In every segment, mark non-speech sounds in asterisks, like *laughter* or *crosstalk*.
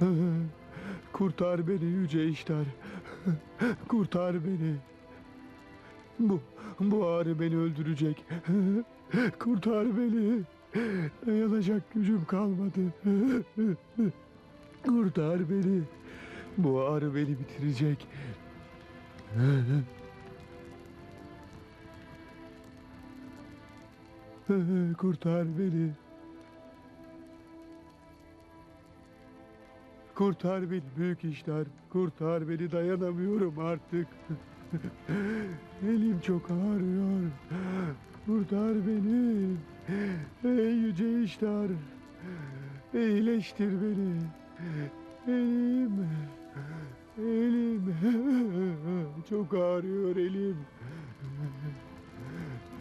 *laughs* Kurtar beni yüce işler. *laughs* Kurtar beni. Bu, bu ağrı beni öldürecek. *laughs* Kurtar beni. Dayanacak gücüm kalmadı. Kurtar beni. Bu ağrı beni bitirecek. Kurtar beni. Kurtar beni büyük işler. Kurtar beni dayanamıyorum artık. *laughs* Elim çok ağrıyor. Kurtar beni. Ey yüce işler. İyileştir beni. Elim. Elim. *laughs* Çok ağrıyor elim.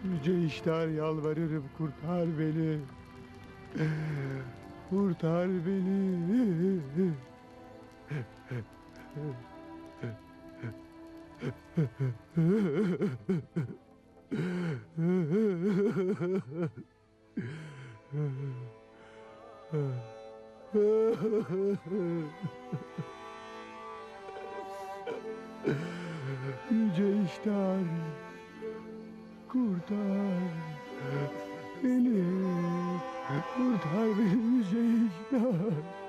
Yüce işler yalvarırım kurtar beni. Kurtar beni. Yüce işler kurtar beni. Kurtar beni yüce işler.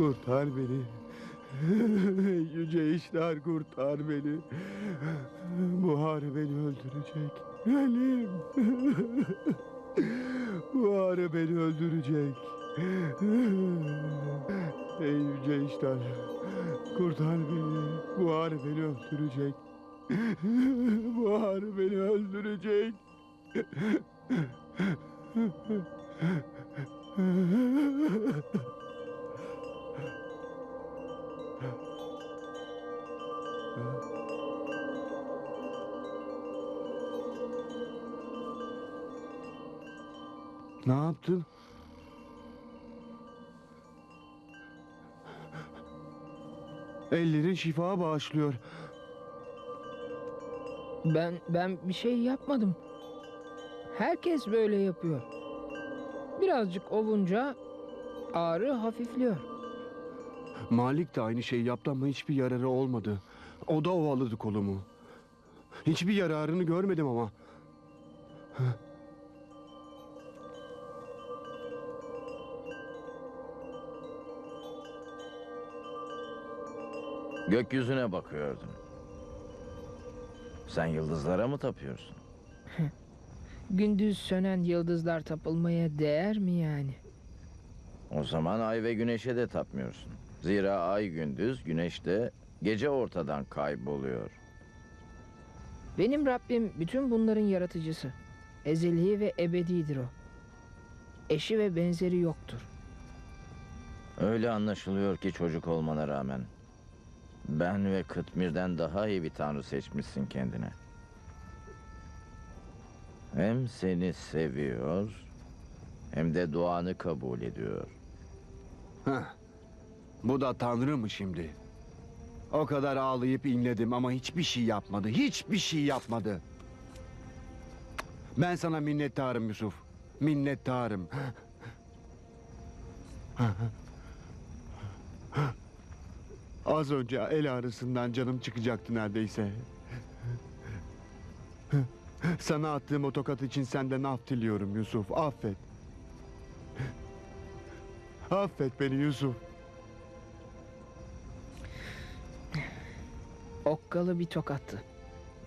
Kurtar beni. *laughs* Yüce işler kurtar beni. Buharı beni öldürecek. Elim. *laughs* Buharı beni öldürecek. *laughs* Ey yüce işler. Kurtar beni. Buharı beni öldürecek. Buharı beni öldürecek. Ne yaptın? Ellerin şifa bağışlıyor. Ben ben bir şey yapmadım. Herkes böyle yapıyor. Birazcık ovunca ağrı hafifliyor. Malik de aynı şeyi yaptı ama hiçbir yararı olmadı. O da ovaladı kolumu. Hiçbir yararını görmedim ama. Gökyüzüne bakıyordun. Sen yıldızlara mı tapıyorsun? *laughs* Gündüz sönen yıldızlar tapılmaya değer mi yani? O zaman ay ve güneşe de tapmıyorsun. Zira ay gündüz, güneş de gece ortadan kayboluyor. Benim Rabbim bütün bunların yaratıcısı. Ezeli ve ebedidir o. Eşi ve benzeri yoktur. Öyle anlaşılıyor ki çocuk olmana rağmen. Ben ve Kıtmir'den daha iyi bir tanrı seçmişsin kendine. Hem seni seviyor hem de duanı kabul ediyor. Heh. Bu da Tanrı mı şimdi? O kadar ağlayıp inledim ama hiçbir şey yapmadı. Hiçbir şey yapmadı. Ben sana minnettarım Yusuf. Minnettarım. Az önce el ağrısından canım çıkacaktı neredeyse. Sana attığım o tokat için senden af diliyorum Yusuf. Affet. Affet beni Yusuf. Okkalı bir tokattı.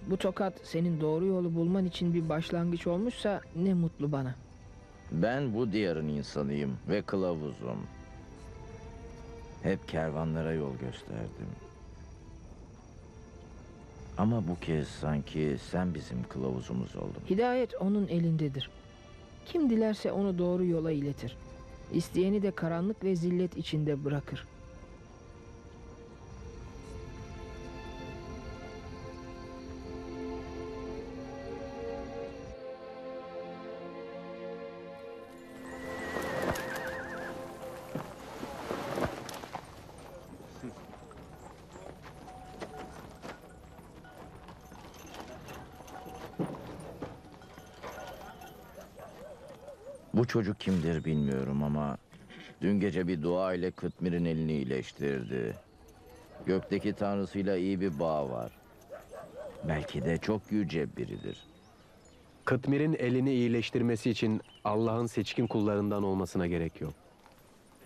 Bu tokat senin doğru yolu bulman için bir başlangıç olmuşsa ne mutlu bana. Ben bu diyarın insanıyım ve kılavuzum. Hep kervanlara yol gösterdim. Ama bu kez sanki sen bizim kılavuzumuz oldun. Hidayet onun elindedir. Kim dilerse onu doğru yola iletir. İsteyeni de karanlık ve zillet içinde bırakır. Bu çocuk kimdir bilmiyorum ama dün gece bir dua ile Kıtmir'in elini iyileştirdi. Gökteki tanrısıyla iyi bir bağ var. Belki de çok yüce biridir. Kıtmir'in elini iyileştirmesi için Allah'ın seçkin kullarından olmasına gerek yok.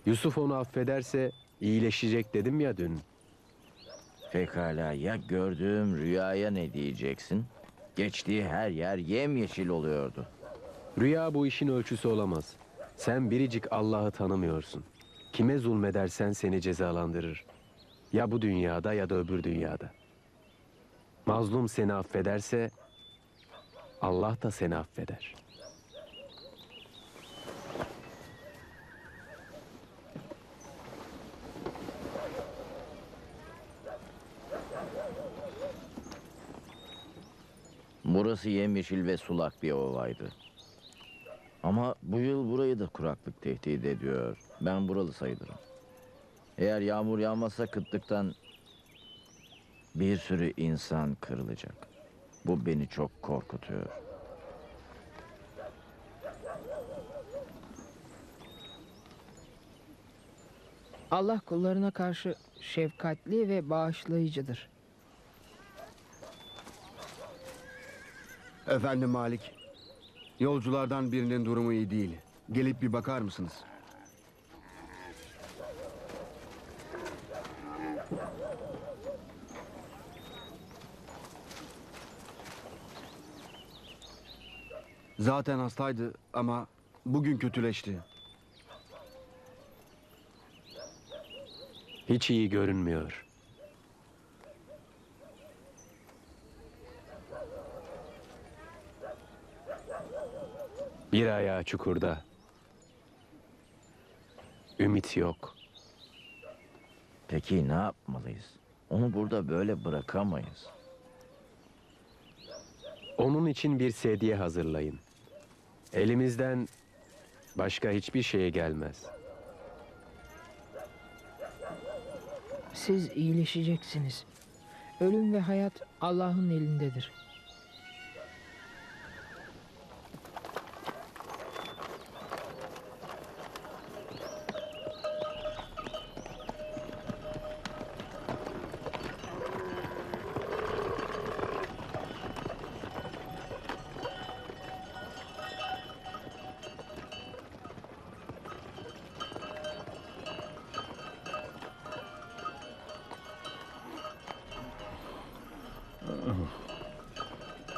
Yusuf onu affederse iyileşecek dedim ya dün. Pekala ya gördüğüm rüyaya ne diyeceksin? Geçtiği her yer yemyeşil oluyordu. Rüya bu işin ölçüsü olamaz. Sen biricik Allah'ı tanımıyorsun. Kime zulmedersen seni cezalandırır. Ya bu dünyada ya da öbür dünyada. Mazlum seni affederse Allah da seni affeder. Burası yemyeşil ve sulak bir ovaydı. Ama bu yıl burayı da kuraklık tehdit ediyor. Ben buralı sayılırım. Eğer yağmur yağmazsa kıtlıktan bir sürü insan kırılacak. Bu beni çok korkutuyor. Allah kullarına karşı şefkatli ve bağışlayıcıdır. Efendim Malik. Yolculardan birinin durumu iyi değil. Gelip bir bakar mısınız? Zaten hastaydı ama bugün kötüleşti. Hiç iyi görünmüyor. Bir ayağı çukurda. Ümit yok. Peki ne yapmalıyız? Onu burada böyle bırakamayız. Onun için bir sedye hazırlayın. Elimizden başka hiçbir şey gelmez. Siz iyileşeceksiniz. Ölüm ve hayat Allah'ın elindedir.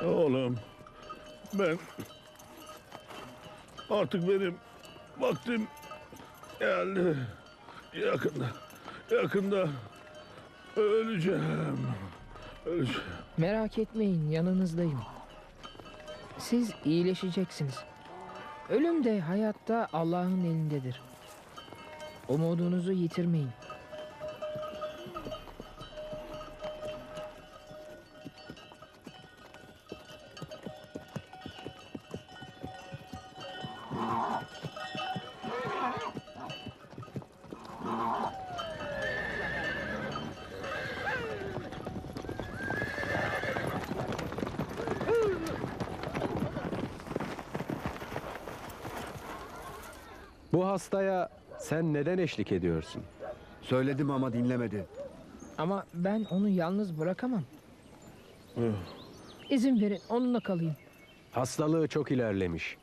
Oğlum ben artık benim vaktim geldi. Yakında, yakında öleceğim. Öleceğim. Merak etmeyin yanınızdayım. Siz iyileşeceksiniz. Ölüm de hayatta Allah'ın elindedir. Umudunuzu yitirmeyin. Bu hastaya sen neden eşlik ediyorsun? Söyledim ama dinlemedi. Ama ben onu yalnız bırakamam. İzin verin onunla kalayım. Hastalığı çok ilerlemiş.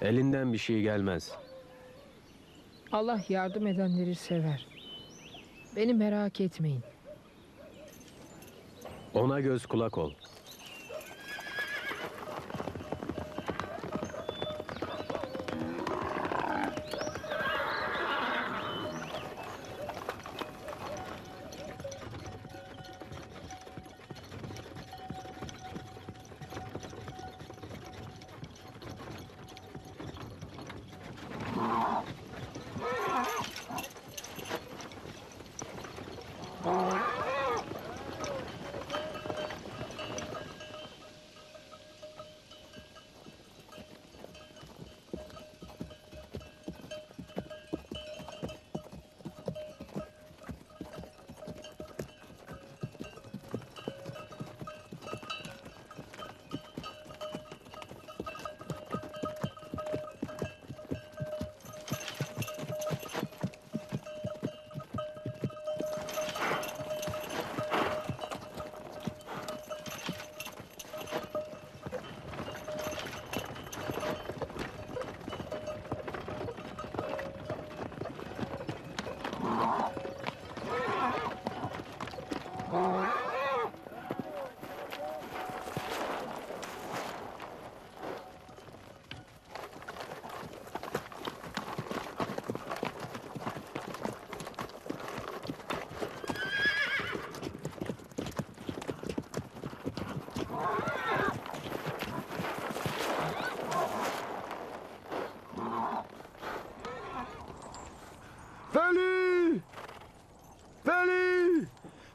Elinden bir şey gelmez. Allah yardım edenleri sever. Beni merak etmeyin. Ona göz kulak ol.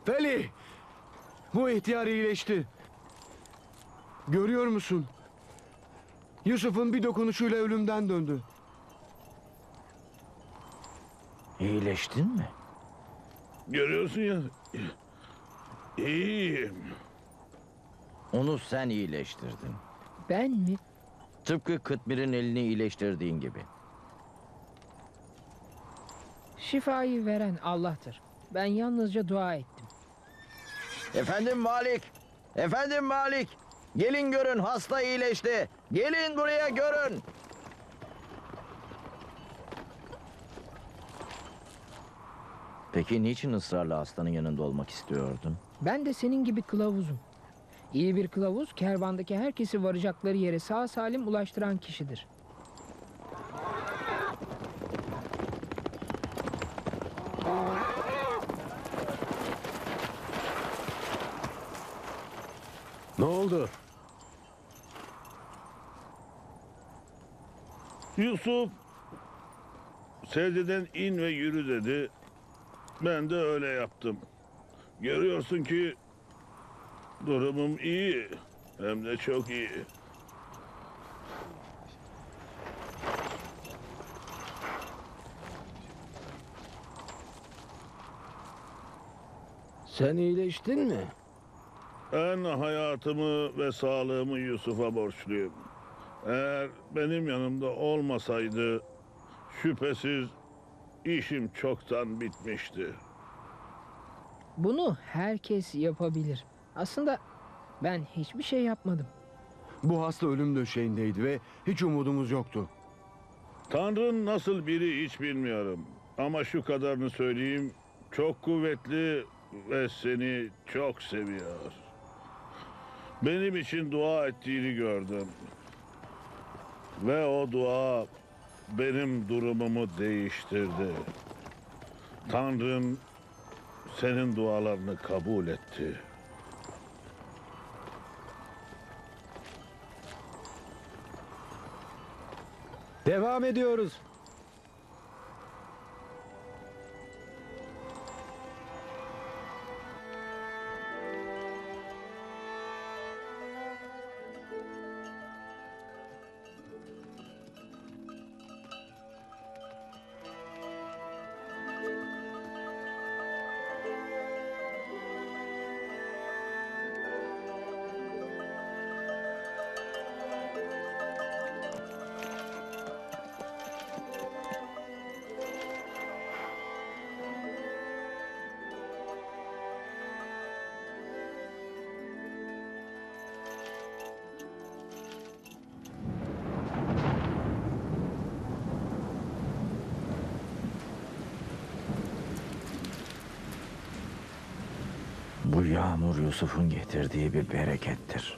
Feli! Bu ihtiyar iyileşti. Görüyor musun? Yusuf'un bir dokunuşuyla ölümden döndü. İyileştin mi? Görüyorsun ya. İyiyim. Onu sen iyileştirdin. Ben mi? Tıpkı Kıtmir'in elini iyileştirdiğin gibi. Şifayı veren Allah'tır. Ben yalnızca dua ettim. Efendim Malik! Efendim Malik! Gelin görün hasta iyileşti. Gelin buraya görün. Peki niçin ısrarla hastanın yanında olmak istiyordun? Ben de senin gibi kılavuzum. İyi bir kılavuz kervandaki herkesi varacakları yere sağ salim ulaştıran kişidir. Ne oldu? Yusuf secdeden in ve yürü dedi. Ben de öyle yaptım. Görüyorsun ki durumum iyi. Hem de çok iyi. Sen iyileştin mi? Ben hayatımı ve sağlığımı Yusuf'a borçluyum. Eğer benim yanımda olmasaydı şüphesiz işim çoktan bitmişti. Bunu herkes yapabilir. Aslında ben hiçbir şey yapmadım. Bu hasta ölüm döşeğindeydi ve hiç umudumuz yoktu. Tanrı'nın nasıl biri hiç bilmiyorum. Ama şu kadarını söyleyeyim. Çok kuvvetli ve seni çok seviyor. Benim için dua ettiğini gördüm. Ve o dua benim durumumu değiştirdi. Tanrım senin dualarını kabul etti. Devam ediyoruz. Yağmur Yusuf'un getirdiği bir berekettir.